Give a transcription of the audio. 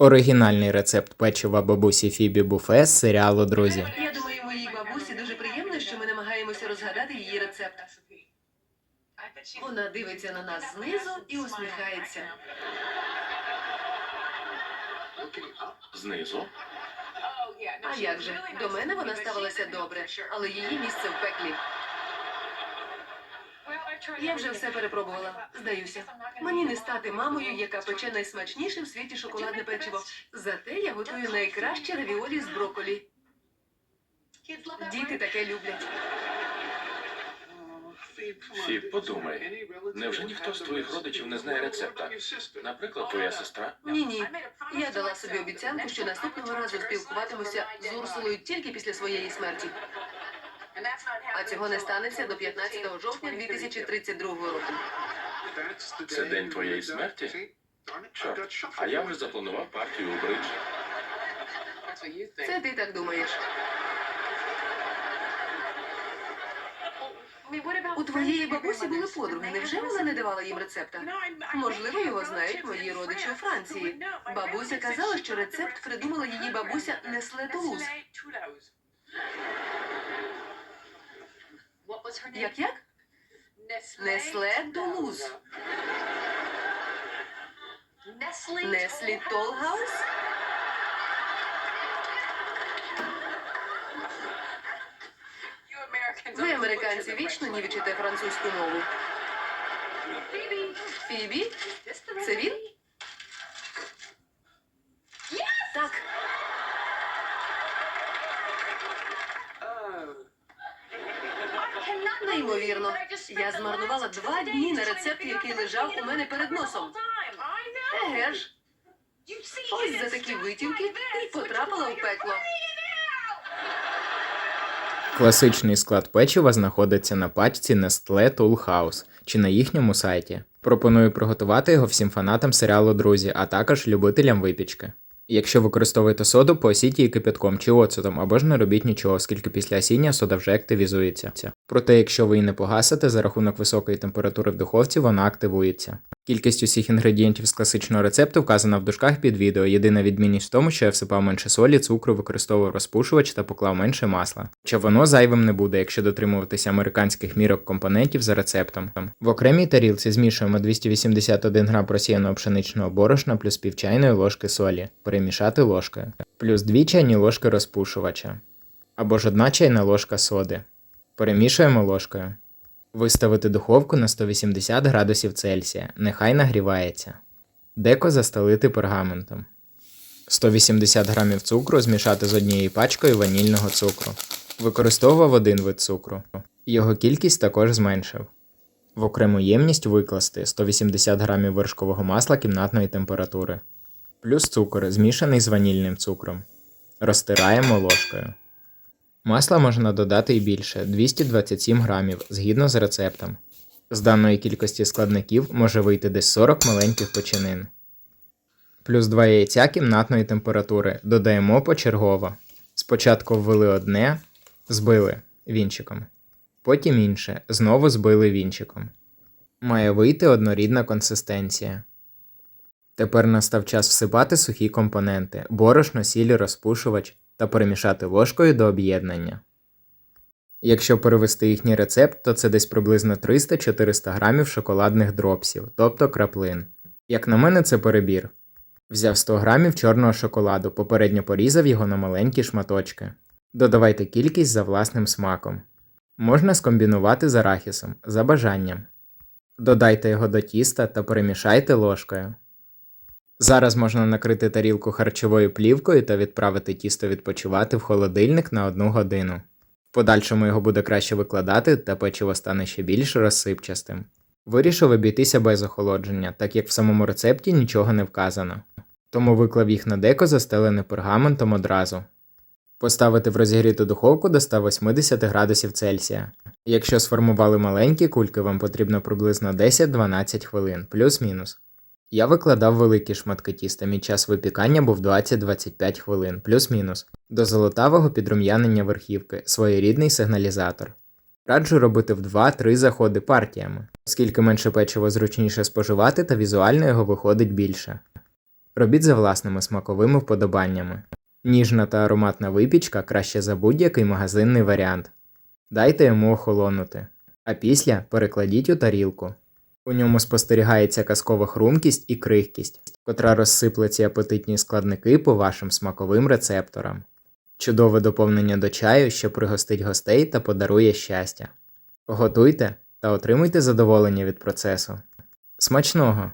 Оригінальний рецепт печива бабусі Фібі Буфе з серіалу Друзі. Я думаю, моїй бабусі дуже приємно, що ми намагаємося розгадати її рецепт. Вона дивиться на нас знизу і усміхається. Знизу. А як же? До мене вона ставилася добре, але її місце в пеклі. Я вже все перепробувала. Здаюся. Мені не стати мамою, яка пече найсмачніше в світі шоколадне печиво. Зате я готую найкраще равіолі з броколі. Діти таке люблять. Фіб, подумай. Невже ніхто з твоїх родичів не знає рецепта? Наприклад, твоя сестра? Ні, ні. Я дала собі обіцянку, що наступного разу спілкуватимуся з Урсулою тільки після своєї смерті. А цього не станеться до 15 жовтня 2032 року. Це день твоєї смерті? Чорт, а я вже запланував партію у бридж. Це ти так думаєш. У твоєї бабусі були подруги. Невже вона не давала їм рецепта? Можливо, його знають мої родичі у Франції. Бабуся казала, що рецепт придумала її бабуся Несле Тулуз. Як як? Несле Тулуз. Неслі Толгаус? Ви, американці, вічно нівчите французьку мову. Фібі? Це він? Так. Неймовірно. Я змарнувала два дні на рецепт, який лежав у мене перед носом. Еге ж. Ось за такі витівки і потрапила в пекло. Класичний склад печива знаходиться на пачці Nestle Tool House чи на їхньому сайті. Пропоную приготувати його всім фанатам серіалу Друзі, а також любителям випічки. Якщо використовуєте соду, поосіть її кипятком чи оцетом, або ж не робіть нічого, оскільки після осіння сода вже активізується. Проте, якщо ви її не погасите, за рахунок високої температури в духовці вона активується. Кількість усіх інгредієнтів з класичного рецепту вказана в дужках під відео. Єдина відмінність в тому, що я всипав менше солі, цукру, використовував розпушувач та поклав менше масла. Хоча воно зайвим не буде, якщо дотримуватися американських мірок компонентів за рецептом. В окремій тарілці змішуємо 281 грам просіяного пшеничного борошна плюс пів чайної ложки солі, перемішати ложкою, плюс 2 чайні ложки розпушувача, або ж 1 чайна ложка соди. Перемішуємо ложкою. Виставити духовку на 180 градусів Цельсія, нехай нагрівається. Деко застелити пергаментом. 180 грамів цукру змішати з однією пачкою ванільного цукру. Використовував один вид цукру. Його кількість також зменшив. В окрему ємність викласти 180 грамів вершкового масла кімнатної температури. Плюс цукор, змішаний з ванільним цукром. Розтираємо ложкою. Масла можна додати і більше 227 грамів згідно з рецептом. З даної кількості складників може вийти десь 40 маленьких печенин. Плюс 2 яйця кімнатної температури додаємо почергово. Спочатку ввели одне, збили вінчиком. Потім інше, знову збили вінчиком. Має вийти однорідна консистенція. Тепер настав час всипати сухі компоненти, борошно, сіль, розпушувач та перемішати ложкою до об'єднання. Якщо перевести їхній рецепт, то це десь приблизно 300-400 грамів шоколадних дропсів, тобто краплин. Як на мене, це перебір. Взяв 100 грамів чорного шоколаду, попередньо порізав його на маленькі шматочки. Додавайте кількість за власним смаком. Можна скомбінувати з арахісом за бажанням. Додайте його до тіста та перемішайте ложкою. Зараз можна накрити тарілку харчовою плівкою та відправити тісто відпочивати в холодильник на 1 годину. В подальшому його буде краще викладати та печиво стане ще більш розсипчастим. Вирішив обійтися без охолодження, так як в самому рецепті нічого не вказано. Тому виклав їх на деко застелене пергаментом одразу. Поставити в розігріту духовку до 180 градусів Цельсія. Якщо сформували маленькі кульки, вам потрібно приблизно 10-12 хвилин, плюс-мінус. Я викладав великі шматки тіста, мій час випікання був 20-25 хвилин, плюс-мінус. До золотавого підрум'янення верхівки, своєрідний сигналізатор. Раджу робити в 2-3 заходи партіями, оскільки менше печиво зручніше споживати та візуально його виходить більше. Робіть за власними смаковими вподобаннями. Ніжна та ароматна випічка краще за будь-який магазинний варіант. Дайте йому охолонути, а після перекладіть у тарілку. У ньому спостерігається казкова хрумкість і крихкість, котра розсипле ці апетитні складники по вашим смаковим рецепторам. Чудове доповнення до чаю, що пригостить гостей та подарує щастя. Готуйте та отримуйте задоволення від процесу. Смачного!